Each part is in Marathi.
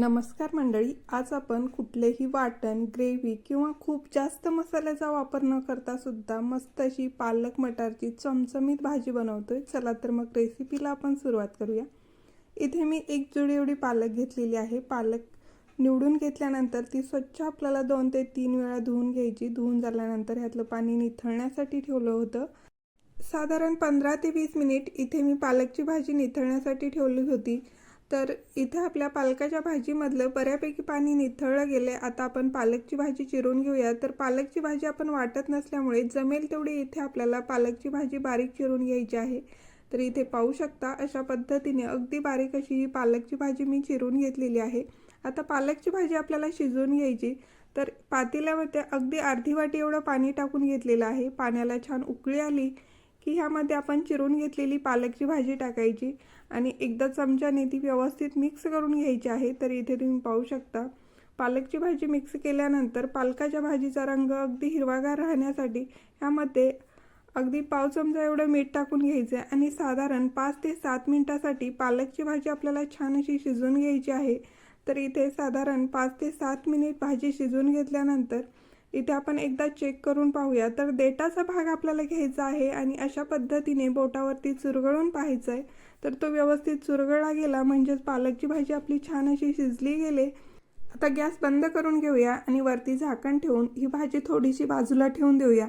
नमस्कार मंडळी आज आपण कुठलेही वाटण ग्रेव्ही किंवा खूप जास्त मसाल्याचा वापर न करता सुद्धा मस्त अशी पालक मटारची चमचमीत भाजी बनवतोय. चला तर मग रेसिपीला आपण सुरुवात करूया. इथे मी एक जुडी एवढी पालक घेतलेली आहे. पालक निवडून घेतल्यानंतर ती स्वच्छ आपल्याला दोन ते तीन वेळा धुवून घ्यायची. धुवून झाल्यानंतर ह्यातलं पाणी निथळण्यासाठी ठेवलं होतं. साधारण पंधरा ते वीस मिनिट इथे मी पालकची भाजी निथळण्यासाठी ठेवली होती. तर इथे आपल्या पालकाच्या भाजीमधलं बऱ्यापैकी पाणी निथळलं गेले आता आपण पालकची भाजी चिरून घेऊया. तर पालकची भाजी आपण वाटत नसल्यामुळे जमेल तेवढी इथे आपल्याला पालकची भाजी बारीक चिरून घ्यायची आहे. तर इथे पाहू शकता अशा पद्धतीने अगदी बारीक अशी ही पालकची भाजी मी चिरून घेतलेली आहे. आता पालकची भाजी आपल्याला शिजवून घ्यायची. तर पातेल्यामध्ये अगदी अर्धी वाटी एवढं पाणी टाकून घेतलेलं आहे. पाण्याला छान उकळी आली. की ह्यामध्ये आपण चिरून घेतलेली पालकची भाजी टाकायची आणि एकदा चमच्याने ती व्यवस्थित मिक्स करून घ्यायची आहे तर इथे तुम्ही पाहू शकता. पालकची भाजी मिक्स केल्यानंतर पालकाच्या भाजीचा रंग अगदी हिरवागार राहण्यासाठी ह्यामध्ये अगदी पाव चमचा एवढं मीठ टाकून घ्यायचं आहे आणि साधारण पाच ते सात मिनिटासाठी पालकची भाजी आपल्याला छान अशी शिजवून घ्यायची आहे. तर इथे साधारण पाच ते सात मिनिट भाजी शिजवून घेतल्यानंतर इथे आपण एकदा चेक करून पाहूया. तर देठाचा भाग आपल्याला घ्यायचा आहे आणि अशा पद्धतीने बोटावरती चुरगळून पाहायचं आहे तर तो व्यवस्थित चुरगळला गेला म्हणजेच पालकची भाजी आपली छान अशी शिजली गेले. आता गॅस बंद करून घेऊया आणि वरती झाकण ठेवून ही भाजी थोडीशी बाजूला ठेवून देऊया.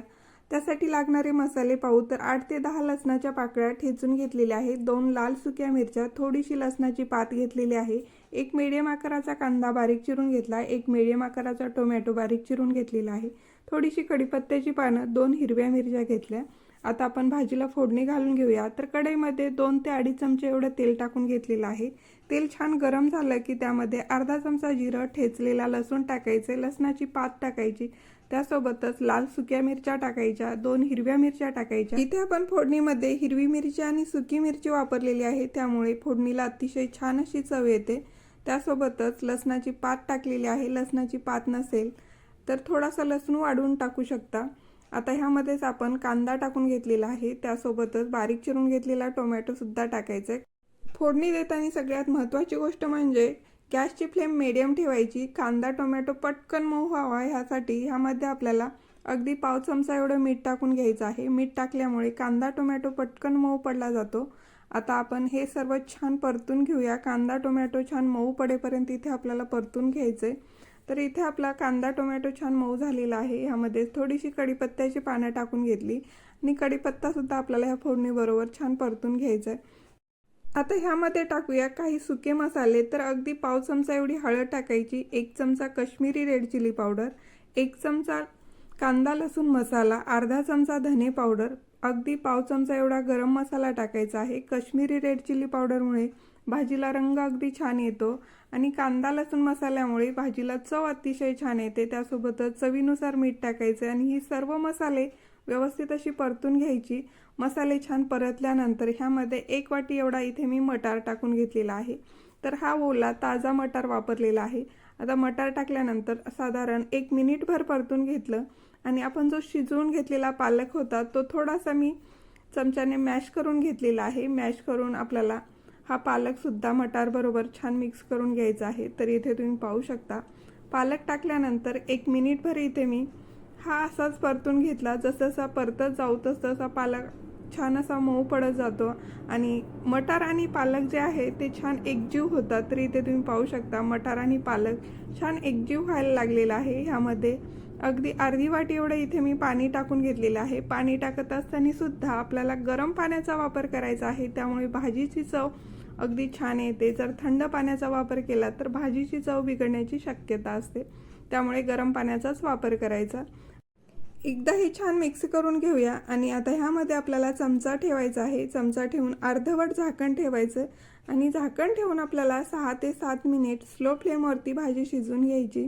त्यासाठी लागणारे मसाले पाहू तर आठ ते दहा लसणाच्या पाकळ्या ठेचून घेतलेल्या आहेत. दोन लाल सुक्या मिरच्या थोडीशी लसणाची पात घेतलेली आहे. एक मिडियम आकाराचा कांदा बारीक चिरून घेतला एक मिडियम आकाराचा टोमॅटो बारीक चिरून घेतलेला आहे. थोडीशी कडीपत्त्याची पानं दोन हिरव्या मिरच्या घेतल्या. आता आपण भाजीला फोडणी घालून घेऊया. तर कढईमध्ये दोन ते अडीच चमचे एवढं तेल टाकून घेतलेलं आहे. तेल छान गरम झालं की त्यामध्ये अर्धा चमचा जिरं ठेचलेला लसूण टाकायचे लसणाची पात टाकायची त्यासोबतच लाल सुक्या मिरच्या टाकायच्या दोन हिरव्या मिरच्या टाकायच्या. इथे आपण फोडणीमध्ये हिरवी मिरची आणि सुकी मिरची वापरलेली आहे. त्यामुळे फोडणीला अतिशय छान अशी चव येते. त्यासोबतच लसणाची पात टाकलेली आहे. लसणाची पात नसेल तर थोडासा लसूण वाढवून टाकू शकता. आता ह्यामध्येच आपण कांदा टाकून घेतलेला आहे. त्यासोबतच बारीक चिरून घेतलेला टोमॅटोसुद्धा टाकायचा आहे फोडणी देताना सगळ्यात महत्त्वाची गोष्ट म्हणजे गॅसची फ्लेम मिडियम ठेवायची. कांदा टोमॅटो पटकन मऊ व्हावा ह्यासाठी ह्यामध्ये आपल्याला अगदी पाव चमचा एवढं मीठ टाकून घ्यायचं आहे. मीठ टाकल्यामुळे कांदा टोमॅटो पटकन मऊ पडला जातो. आता आपण हे सर्व छान परतून घेऊया. कांदा टोमॅटो छान मऊ पडेपर्यंत इथे आपल्याला परतून घ्यायचं आहे तर इथे आपला कांदा टोमॅटो छान मऊ झालेला आहे. ह्यामध्ये थोडीशी कढीपत्त्याची पानं टाकून घेतली. आणि कढीपत्तासुद्धा आपल्याला ह्या फोडणीबरोबर छान परतून घ्यायचं आहे आता ह्यामध्ये टाकूया काही सुके मसाले. तर अगदी पाव चमचा एवढी हळद टाकायची. एक चमचा कश्मीरी रेड चिली पावडर. एक चमचा कांदा लसूण मसाला. अर्धा चमचा धने पावडर. अगदी पाव चमचा एवढा गरम मसाला टाकायचा आहे. कश्मीरी रेड चिली पावडरमुळे भाजीला रंग अगदी छान येतो आणि कांदा लसूण मसाल्यामुळे भाजीला चव अतिशय छान येते. त्यासोबतच चवीनुसार मीठ टाकायचे आणि ही सर्व मसाले व्यवस्थित अशी परतून घ्यायची. मसाले छान परतल्यानंतर ह्यामध्ये एक वाटी एवढा इथे मी मटार टाकून घेतलेला आहे. तर हा ओला ताजा मटार वापरलेला आहे. आता मटार टाकल्यानंतर साधारण एक मिनिटभर परतून घेतलं. आणि आपण जो शिजवून घेतलेला पालक होता तो थोडासा मी चमच्याने मॅश करून घेतलेला आहे. मॅश करून आपल्याला हा पालकसुद्धा मटारबरोबर छान मिक्स करून घ्यायचा आहे. तर इथे तुम्ही पाहू शकता. पालक टाकल्यानंतर एक मिनिटभर इथे मी हा असाच परतून घेतला. जसजसा परतत जाऊ तसतसा पालक छान असा मऊ पडत जातो. आणि मटार आणि पालक जे आहे ते छान एकजीव होतात. तर इथे तुम्ही पाहू शकता मटार आणि पालक छान एकजीव व्हायला लागलेला आहे. ह्यामध्ये अगदी अर्धी वाटी एवढं इथे मी पाणी टाकून घेतलेलं आहे. पाणी टाकत असताना सुद्धा आपल्याला गरम पाण्याचा वापर करायचा आहे. त्यामुळे भाजीची चव अगदी छान येते. जर थंड पाण्याचा वापर केला तर भाजीची चव बिघडण्याची शक्यता असते. त्यामुळे गरम पाण्याचाच वापर करायचा. एकदा हे छान मिक्स करून घेऊया आणि आता ह्यामध्ये आपल्याला चमचा ठेवायचा आहे. चमचा ठेवून अर्धवट झाकण ठेवायचं आणि झाकण ठेवून आपल्याला सहा ते सात मिनिट स्लो फ्लेमवरती भाजी शिजून घ्यायची.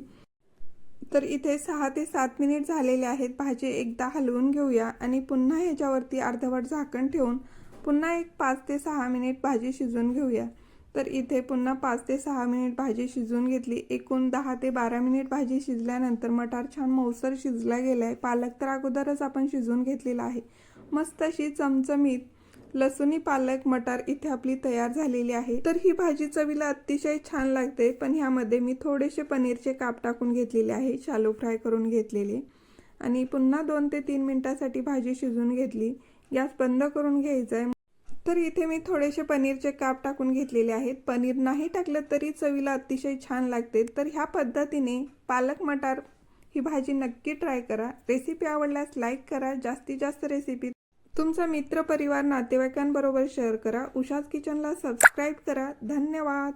तर इथे सहा ते सात मिनिट झालेले आहेत. भाजी एकदा हलवून घेऊया आणि पुन्हा ह्याच्यावरती अर्धवट झाकण ठेवून पुन्हा एक पाच ते सहा मिनिट भाजी शिजवून घेऊया. तर इथे पुन्हा पाच ते सहा मिनिट भाजी शिजवून घेतली. एकूण दहा ते बारा मिनिट भाजी शिजल्यानंतर मटार छान मऊसर शिजला गेला आहे पालक तर अगोदरच आपण शिजवून घेतलेला आहे. मस्त अशी चमचमीत लसुणी पालक मटार इथे आपली तयार झालेली आहे. तर ही भाजी चवीला अतिशय छान लागते पण ह्यामध्ये मी थोडेसे पनीरचे काप टाकून घेतलेले आहे शालो फ्राय करून घेतलेले. आणि पुन्हा दोन ते तीन मिनटासाठी भाजी शिजून घेतली. गॅस बंद करून घ्यायचा आहे तर इथे मी थोडेसे पनीरचे काप टाकून घेतलेले आहेत. पनीर नाही टाकलं तरी चवीला अतिशय छान लागते. तर ह्या पद्धतीने पालक मटार ही भाजी नक्की ट्राय करा. रेसिपी आवडल्यास लाईक करा. जास्तीत जास्त रेसिपी तुमचा मित्र परिवार नातेवाईकांबरोबर शेअर करा. उषाज किचनला सबस्क्राईब करा. धन्यवाद.